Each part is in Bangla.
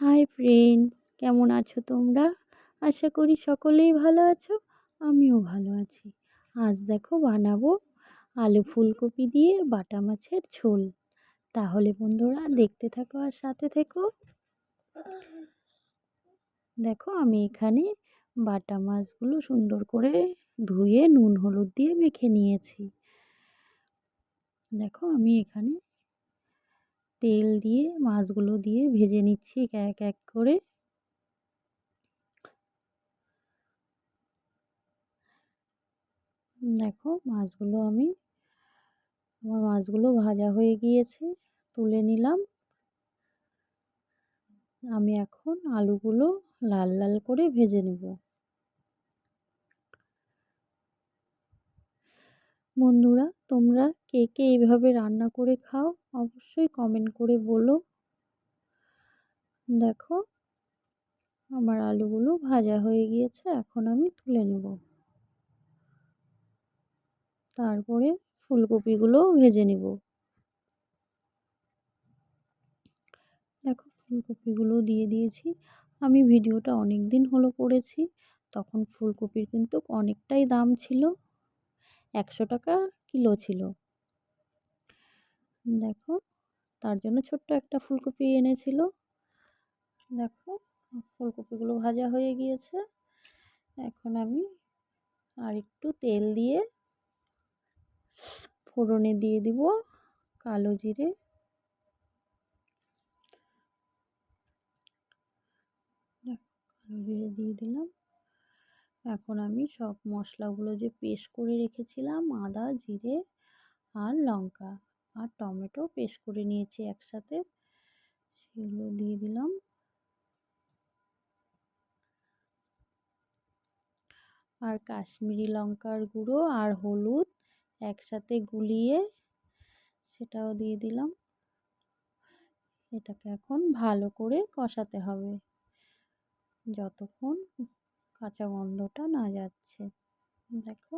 হাই ফ্রেন্ডস, কেমন আছো তোমরা? আশা করি সকলেই ভালো আছো, আমিও ভালো আছি। আজ দেখো বানাবো আলু ফুলকপি দিয়ে বাটা মাছের ঝোল। তাহলে বন্ধুরা দেখতে থাকো আর সাথে থেকো। দেখো আমি এখানে বাটা মাছগুলো সুন্দর করে ধুয়ে নুন, হলুদ দিয়ে মেখে নিয়েছি। দেখো আমি এখানে তেল দিয়ে, মাছগুলো দিয়ে ভেজে নিচ্ছি এক এক এক করে। দেখো মাছগুলো আমি, আমার মাছগুলো ভাজা হয়ে গিয়েছে, তুলে নিলাম। আমি এখন আলুগুলো লাল লাল করে ভেজে নেব। বন্ধুরা, তোমরা কে কে এইভাবে রান্না করে খাও অবশ্যই কমেন্ট করে বলো। দেখো, আমার আলুগুলো ভাজা হয়ে গিয়েছে, এখন আমি তুলে নেব। তারপরে ফুলকপিগুলো ভেজে নেব। দেখো, ফুলকপিগুলো দিয়ে দিয়েছি। আমি ভিডিওটা অনেক দিন হলো করেছি, তখন ফুলকপির কিন্তু অনেকটাই দাম ছিল। একশো টাকা কিলো ছিল। দেখো, তার জন্য ছোট্ট একটা ফুলকপি এনেছিল। দেখো, ফুলকপিগুলো ভাজা হয়ে গিয়েছে। এখন আমি আর একটু তেল দিয়ে ফোড়নে দিয়ে দিব কালো জিরে। কালো জিরে দিয়ে দিলাম। এখন আমি সব মশলাগুলো যে পেস্ট করে রেখেছিলাম, আদা, জিরে আর লঙ্কা আর টমেটো পেস্ট করে নিয়েছি একসাথে। সেগুলো দিয়ে দিলাম। আর কাশ্মীরি লঙ্কার গুঁড়ো আর হলুদ একসাথে গুলিয়ে সেটাও দিয়ে দিলাম। এটাকে এখন ভালো করে কষাতে হবে। যতক্ষণ কাঁচা গন্ধটা না যাচ্ছে। দেখো।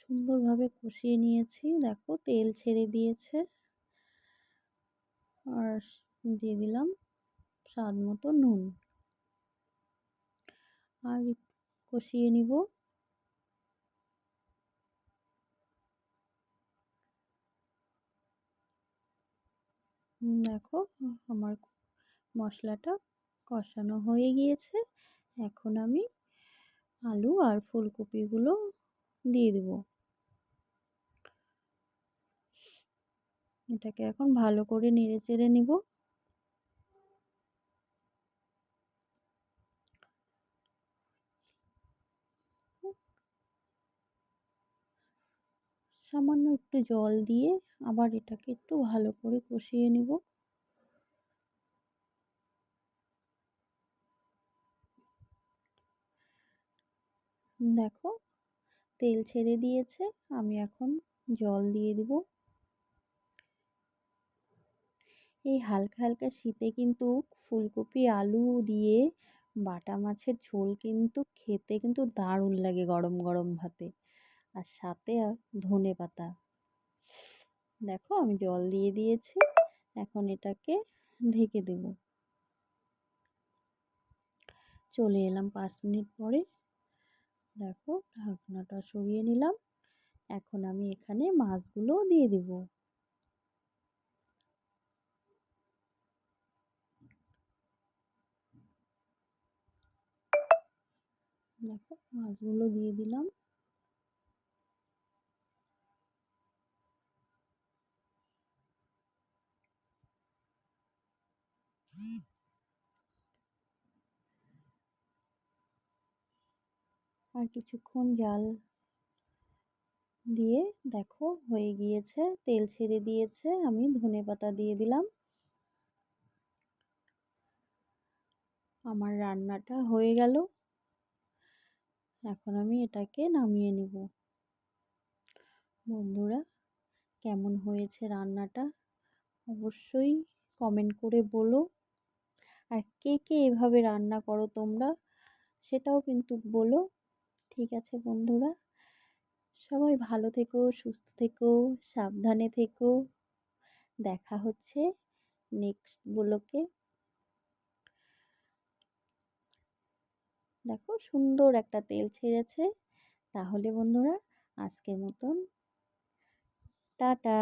সুন্দরভাবে কষিয়ে নিয়েছি। দেখো, তেল ছেড়ে দিয়েছে। আর দিয়ে দিলাম স্বাদ মতো নুন। আর কষিয়ে নিব। দেখো, আমার মশলাটা কষানো হয়ে গিয়েছে। এখন আমি আলু আর ফুলকপিগুলো দিয়ে দেব। এটাকে এখন ভালো করে নেড়ে চেড়ে নেব। সামান্য একটু জল দিয়ে আবার এটাকে একটু ভালো করে কষিয়ে নেব। দেখো, তেল ছেড়ে দিয়েছে, আমি এখন জল দিয়ে দিব। এই হালকা হালকা শীতে কিন্তু ফুলকপি, আলু দিয়ে বাটা মাছের ঝোল কিন্তু খেতে কিন্তু দারুণ লাগে গরম গরম ভাতে। আর সাথে ধনে পাতা। দেখো, আমি জল দিয়ে দিয়েছি, এখন এটাকে ঢেকে দেব। চলে এলাম পাঁচ মিনিট পরে। দেখো ঢাকনাটা সরিয়ে নিলাম। এখন আমি এখানে মাছগুলো দিয়ে দেব। দেখো মাছগুলো দিয়ে দিলাম। আর কিছুক্ষণ জাল দিয়ে দেখো হয়ে গিয়েছে। তেল ছেড়ে দিয়েছে, আমি ধনে পাতা দিয়ে দিলাম। আমার রান্নাটা হয়ে গেল। এখন আমি এটাকে নামিয়ে নেব। বন্ধুরা, কেমন হয়েছে রান্নাটা? অবশ্যই কমেন্ট করে বলো। আর কে কে এভাবে রান্না করো তোমরা, সেটাও কিন্তু বলো। ঠিক আছে, বন্ধুরা। সবাই ভালো থেকো, সুস্থ থেকো, সাবধানে থেকো। দেখা হচ্ছে নেক্সট বলোকে। দেখো, সুন্দর একটা তেল ছেড়েছে। তাহলে বন্ধুরা, আজকের মতন। টাটা।